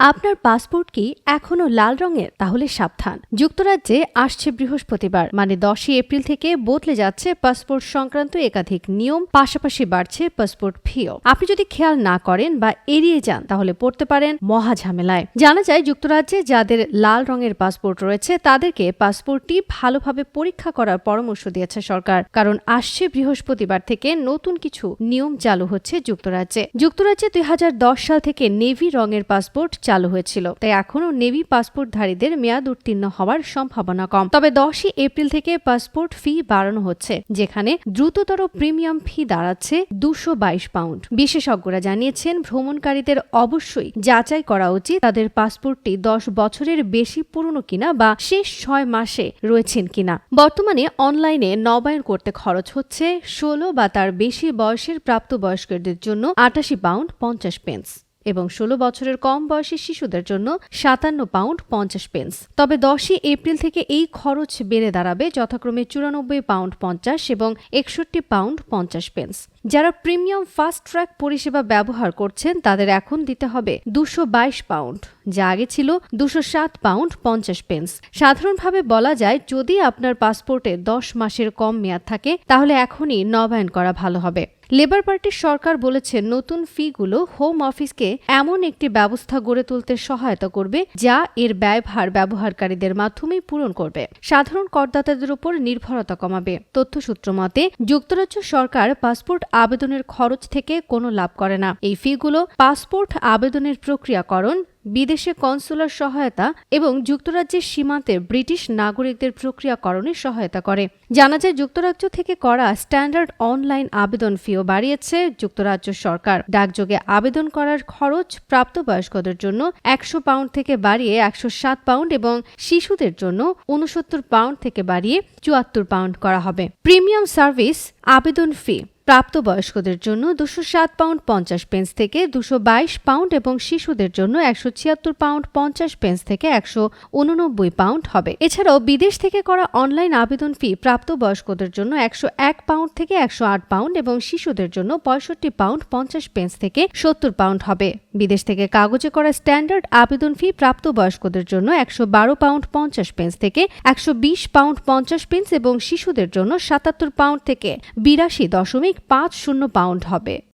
আপনার পাসপোর্ট কি এখনও লাল রঙের? তাহলে সাবধান। যুক্তরাজ্যে আসছে বৃহস্পতিবার মানে দশই এপ্রিল থেকে বদলে যাচ্ছে পাসপোর্ট সংক্রান্ত একাধিক নিয়ম, পাশাপাশি বাড়ছে পাসপোর্ট ফিও। আপনি যদি খেয়াল না করেন বা এড়িয়ে যান, তাহলে পড়তে পারেন মহা ঝামেলায়। জানা যায়, যুক্তরাজ্যে যাদের লাল রঙের পাসপোর্ট রয়েছে, তাদেরকে পাসপোর্টটি ভালোভাবে পরীক্ষা করার পরামর্শ দিয়েছে সরকার, কারণ আসছে বৃহস্পতিবার থেকে নতুন কিছু নিয়ম চালু হচ্ছে যুক্তরাজ্যে। যুক্তরাজ্যে দুই হাজার দশ সাল থেকে নেভি রঙের পাসপোর্ট চালু হয়েছিল। তাই এখনও নেভি পাসপোর্টধারীদের মেয়াদ উত্তীর্ণ হওয়ার সম্ভাবনা কম। তবে দশই এপ্রিল থেকে পাসপোর্ট ফি বাড়ানো হচ্ছে, যেখানে দ্রুততর প্রিমিয়াম ফি দাঁড়াচ্ছে দুশো বাইশ পাউন্ড। বিশেষজ্ঞরা জানিয়েছেন, ভ্রমণকারীদের অবশ্যই যাচাই করা উচিত তাদের পাসপোর্টটি দশ বছরের বেশি পুরনো কিনা বা শেষ ছয় মাসে রয়েছেন কিনা। বর্তমানে অনলাইনে নবায়ন করতে খরচ হচ্ছে ষোলো বা তার বেশি বয়সের প্রাপ্তবয়স্কদের জন্য আটাশি পাউন্ড পঞ্চাশ পেন্স এবং ষোলো বছরের কম বয়সী শিশুদের জন্য সাতান্ন পাউন্ড পঞ্চাশ পেন্স। তবে দশই এপ্রিল থেকে এই খরচ বেড়ে দাঁড়াবে যথাক্রমে চুরানব্বই পাউন্ড পঞ্চাশ এবং একষট্টি পাউন্ড পঞ্চাশ পেন্স। যারা প্রিমিয়াম ফাস্ট ট্র্যাক পরিষেবা ব্যবহার করছেন, তাদের এখন দিতে হবে দুশো বাইশ পাউন্ড, যা আগে ছিল দুশো সাত পাউন্ড পঞ্চাশ পেন্স। সাধারণভাবে বলা যায়, যদি আপনার পাসপোর্টে দশ মাসের কম মেয়াদ থাকে, তাহলে এখনই নবায়ন করা ভালো হবে। লেবার পার্টির সরকার বলেছে নতুন ফিগুলো হোম অফিসকে এমন একটি ব্যবস্থা গড়ে তুলতে সহায়তা করবে যা এর ব্যয়ভার ব্যবহারকারীদের মাধ্যমেই পূরণ করবে। সাধারণ করদাতাদের উপর নির্ভরতা কমাবে। তথ্যসূত্র মতে, যুক্তরাজ্য সরকার পাসপোর্ট আবেদনের খরচ থেকে কোনো লাভ করে না। এই ফিগুলো পাসপোর্ট আবেদনের প্রক্রিয়াকরণ বিদেশে কনসুলার সহায়তা এবং যুক্তরাজ্যের সীমান্তে ব্রিটিশ নাগরিকদের প্রক্রিয়াকরণে সহায়তা করে। জানা যায়, যুক্তরাজ্য থেকে করা স্ট্যান্ডার্ড অনলাইন আবেদন ফিও বাড়িয়েছে যুক্তরাজ্য সরকার। ডাকযোগে আবেদন করার খরচ প্রাপ্তবয়স্কদের জন্য একশো পাউন্ড থেকে বাড়িয়ে একশো সাত পাউন্ড এবং শিশুদের জন্য উনসত্তর পাউন্ড থেকে বাড়িয়ে চুয়াত্তর পাউন্ড করা হবে। প্রিমিয়াম সার্ভিস, আবেদন ফি। প্রাপ্তবয়স্কদের জন্য দুশো সাত পাউন্ড পঞ্চাশ পেন্স থেকে দুশো বাইশ পাউন্ড এবং শিশুদের জন্য একশো ছিয়াত্তর পাউন্ড পঞ্চাশ পেন্স থেকে একশো উননব্বই পাউন্ড হবে। এছাড়াও বিদেশ থেকে করা অনলাইন আবেদন ফি প্রাপ্তবয়স্কদের জন্য একশো এক পাউন্ড থেকে একশো আট পাউন্ড এবং শিশুদের জন্য পঁয়ষট্টি পাউন্ড পঞ্চাশ পেন্স থেকে সত্তর পাউন্ড হবে। বিদেশ থেকে কাগজে করা স্ট্যান্ডার্ড আবেদন ফি প্রাপ্তবয়স্কদের জন্য একশো বারো পাউন্ড পঞ্চাশ পেন্স থেকে একশো বিশ পাউন্ড পঞ্চাশ পেন্স এবং শিশুদের জন্য সাতাত্তর পাউন্ড থেকে বিরাশি দশমিক পাঁচ শূন্য পাউন্ড হবে।